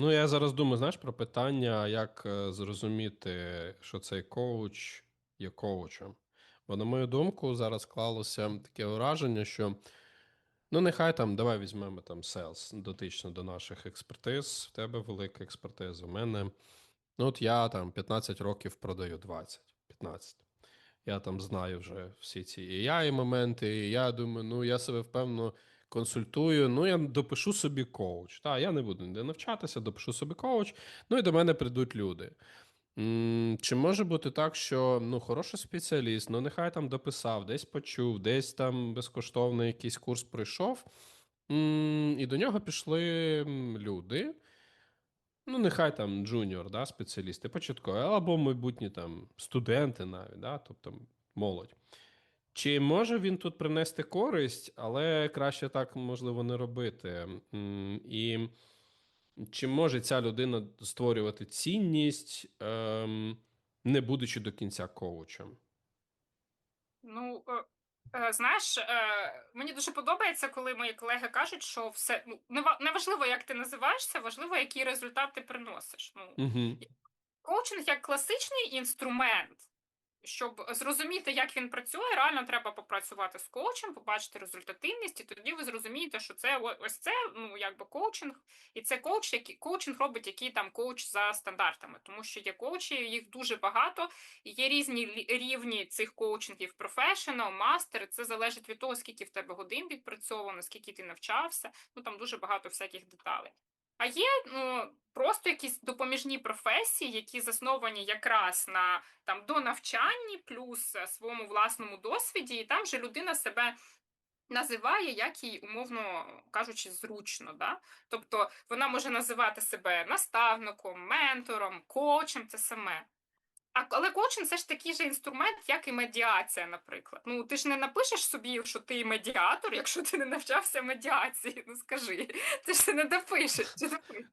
Ну, я зараз думаю, знаєш, про питання, як е, зрозуміти, що цей коуч є коучем. Бо, на мою думку, зараз склалося таке враження, що ну, нехай там, давай візьмемо там селс дотично до наших експертиз. В тебе велика експертиза. У мене, ну, от я там 15 років продаю 20, 15. Я там знаю вже всі ці AI моменти, і я думаю, ну я себе впевнено консультую. Ну, я допишу собі коуч. Та, я не буду ніде навчатися, допишу собі коуч. Ну і до мене прийдуть люди. Чи може бути так, що ну, хороший спеціаліст, ну нехай там дописав, десь почув, десь там безкоштовний якийсь курс пройшов, і до нього пішли люди. Ну, нехай там джуніор, да, спеціалісти, початкові, або майбутні там студенти навіть, да, тобто молодь. Чи може він тут принести користь, але краще так можливо не робити. І чи може ця людина створювати цінність, ем, не будучи до кінця коучем? Ну, е, е, знаєш, е, мені дуже подобається, коли мої колеги кажуть, що все ну, не не важливо, як ти називаєшся, важливо, який результат ти приносиш. Ну, Угу. коучинг як класичний інструмент. Щоб зрозуміти, як він працює, реально треба попрацювати з коучем, побачити результативність, і тоді ви зрозумієте, що це ось це ну якби коучинг, і це коуч, який коучинг робить, який там коуч за стандартами, тому що є коучі, їх дуже багато, і є різні рівні цих коучингів: професіонал, мастер. Це залежить від того, скільки в тебе годин відпрацьовано, скільки ти навчався. Ну там дуже багато всяких деталей. А є ну, просто якісь допоміжні професії, які засновані якраз на там донавчанні, плюс е, своєму власному досвіді, і там же людина себе називає, як їй, умовно кажучи, зручно. Да? Тобто вона може називати себе наставником, ментором, коучем, це саме. А, але коучинг це ж такий же інструмент, як і медіація, наприклад. Ну, ти ж не напишеш собі, що ти медіатор, якщо ти не навчався медіації. Ну скажи, ти ж це не допишеш. Чи допишеш?